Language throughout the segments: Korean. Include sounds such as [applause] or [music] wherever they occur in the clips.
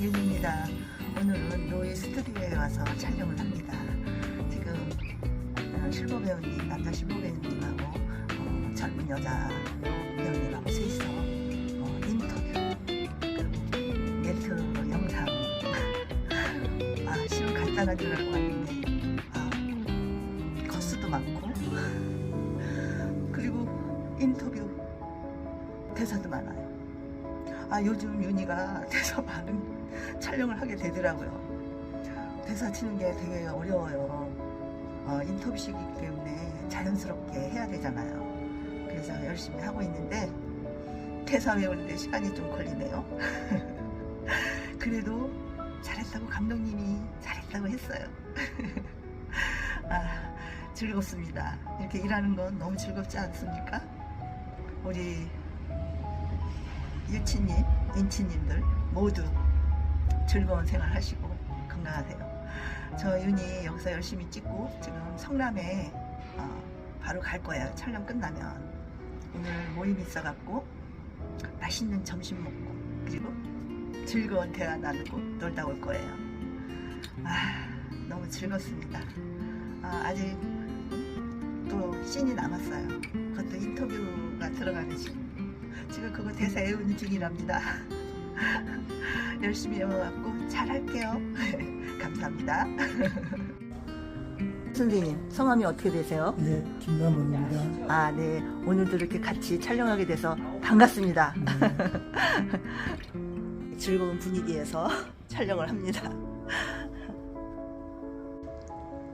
윤입니다. 오늘은 노예 스튜디오에 와서 촬영을 합니다. 지금 어, 실버 배우님, 남자 실버 배우님하고 어, 젊은 여자 배우님하고 셋이서 어, 인터뷰 그리고 네트 영상 [laughs] 아 실은 알고 왔는데 아 코스도 많고 [laughs] 그리고 인터뷰 대사도 많아요. 아 요즘 윤희가 대사 [laughs] 많은 촬영을 하게 되더라고요. 대사 치는 게 되게 어려워요. 어, 인터뷰식이기 때문에 자연스럽게 해야 되잖아요. 그래서 열심히 하고 있는데 대사 외우는데 시간이 좀 걸리네요. [laughs] 그래도 잘했다고 감독님이 잘했다고 했어요. [laughs] 아 즐겁습니다. 이렇게 일하는 건 너무 즐겁지 않습니까? 우리 유치님, 인치님들 모두 즐거운 생활 하시고 건강하세요. 저 윤이 여기서 열심히 찍고 지금 성남에 어, 바로 갈 거예요. 촬영 끝나면 오늘 모임 있어갖고 맛있는 점심 먹고 그리고 즐거운 대화 나누고 놀다 올 거예요. 아 너무 즐겁습니다. 아, 아직 또 씬이 남았어요. 그것도 인터뷰가 들어가는 씬. 지금 그거 대사 외우는 중이랍니다. [laughs] 열심히 외워갖고 잘할게요. [laughs] 감사합니다. [laughs] 선생님, 성함이 어떻게 되세요? 예, 김남원입니다. 아, 네. 오늘도 이렇게 같이 촬영하게 돼서 반갑습니다. 즐거운 분위기에서 촬영을 합니다.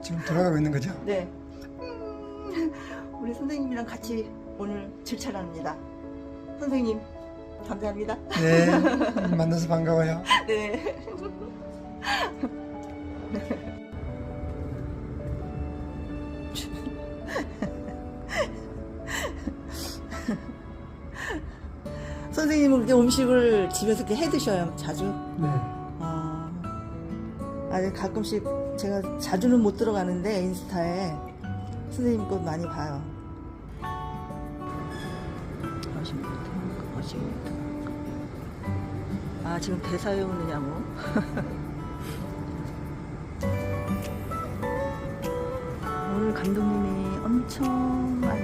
지금 돌아가고 있는 거죠? 네. 음, 우리 선생님이랑 같이 오늘 출촬합니다. 선생님, 감사합니다. 네, 만나서 반가워요. [laughs] 네. 선생님은 그렇게 음식을 집에서 이렇게 해 드셔요, 자주? 네, 아, 아니 가끔씩 제가 자주는 못 들어가는데 인스타에 선생님 것 많이 봐요. 거. 아 지금 대사 외우느냐고. [laughs] 오늘 감독님이 엄청 아주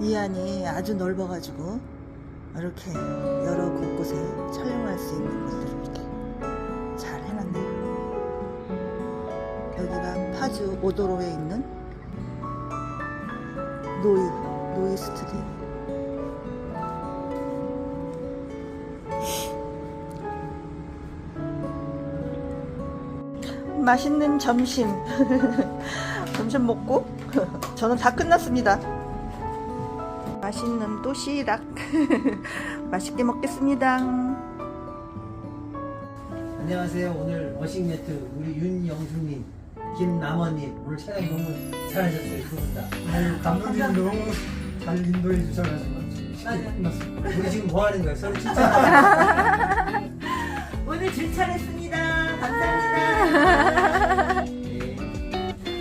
이 안이 아주 넓어가지고 이렇게 여러 곳곳에 촬영할 수 있는 것들을 이렇게 잘 해놨네요. 여기가 파주 오도로에 있는 노이 노이 스튜디오. 맛있는 점심 [laughs] 점심 먹고 [laughs] 저는 다 끝났습니다. 맛있는 도시락 [laughs] 맛있게 먹겠습니다. 안녕하세요. 오늘 워싱매트 우리 윤영수님, 김남원님 오늘 촬영 너무 잘하셨어요. 두분 다. 아유 감독님 너무 잘 인도해 주셔가지고 끝났습니다. 우리 지금 뭐 하는 거예요? 서로 [laughs] 칭찬. [laughs] 오늘 줄 차렸습니다. 감사합니다.